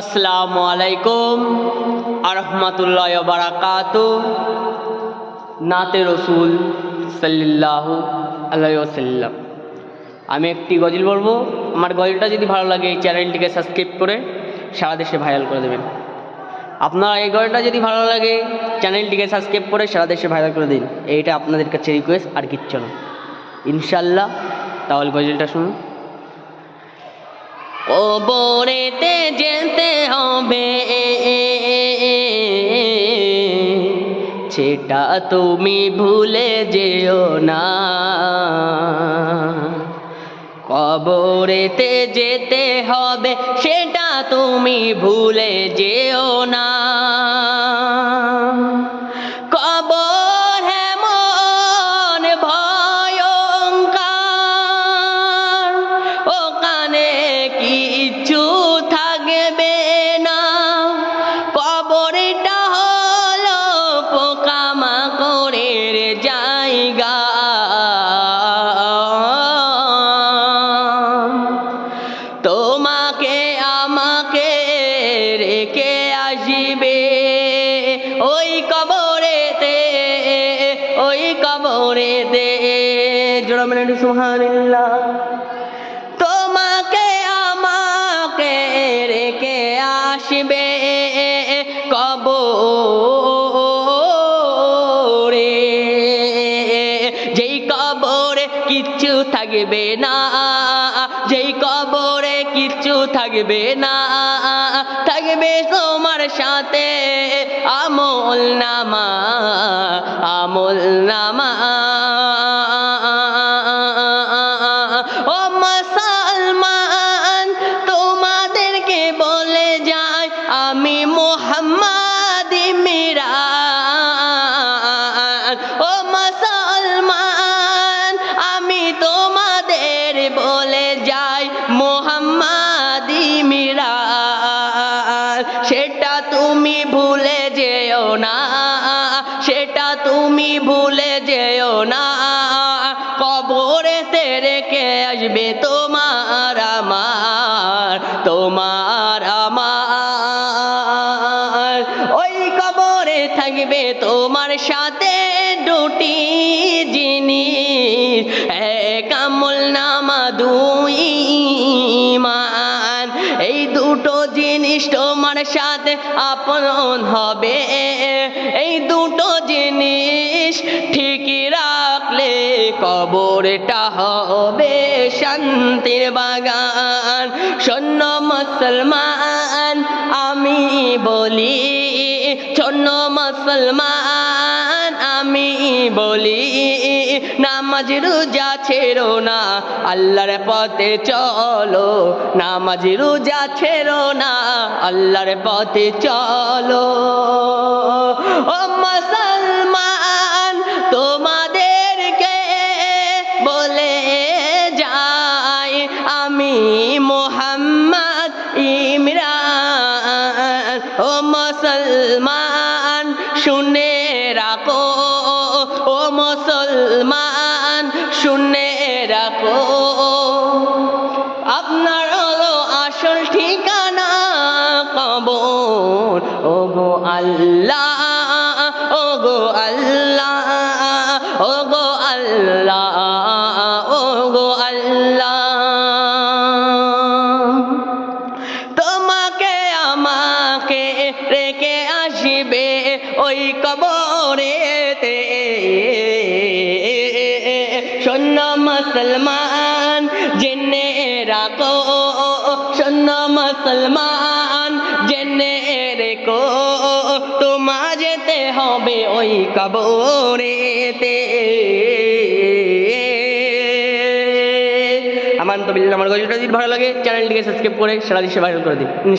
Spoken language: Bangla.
আসসালামু আলাইকুম আরহামতুল্লাহ বারাকাত নাতে রসুল সাল্লাহ আলাইসাল্লাম আমি একটি গজল বলব। আমার গজলটা যদি ভালো লাগে এই চ্যানেলটিকে সাবস্ক্রাইব করে সারা দেশে ভাইরাল করে দেবেন। আপনার এই গজলটা যদি ভালো লাগে, চ্যানেলটিকে সাবস্ক্রাইব করে সারা দেশে ভাইরাল করে দিন। এইটা আপনাদের কাছে রিকোয়েস্ট আর কিচ্ছু না। ইনশাল্লাহ তাহলে গজলটা শুনুন। কবরেতে যেতে হবে। সেটা তুমি ভুলে যেও না। কবরেতে যেতে হবে, সেটা তুমি ভুলে যেও না। তোমাকে, আমাকে রেখে আসিবে ওই কবরেতে ওই কবরেতে। জোড়া মানে সুহানিল্লাহ তোমাকে, আমাকে রেখে আসবে থাকবে না। যেই কবরে কিচ্ছু থাকবে না। থাকবে তোমার সাথে আমল নামা। আমল নামা। আসবে তোমার আমার তোমার আমার। ওই কবরে থাকবে তোমার সাথে দুটি জিনিস, এক আমল নামা, দুই মান এই দুটো জিনিস তোমার সাথে আপন হবে। কবরটা হবে শান্তির বাগান। শূন্য মুসলমান, আমি বলি শূন্য মুসলমান, আমি বলি, নামাজ রোজা ছেড়ো না, আল্লাহর পথে চলো। নামাজ রোজা ছেড়ো না, আল্লাহর পথে চলো। ও ও মুসলমান, শুনে রাখো। ও মুসলমান, শুনে রাখো। আপনার হলো আসল ঠিকানা কবর। ও গো আল্লাহ ও গো আল্লাহ ও গো আল্লাহ। কবরেতে শূন্য মুসলমান, জেনে রাখো। শূন্য মুসলমান, জেনে রেখো। তোমা যেতে হবে ওই কবরেতে আমার তো বিল্লাহ আমার গজলটা যদি ভালো লাগে, চ্যানেলটিকে সাবস্ক্রাইব করে সারা দেশে ভাইরাল করে দিন।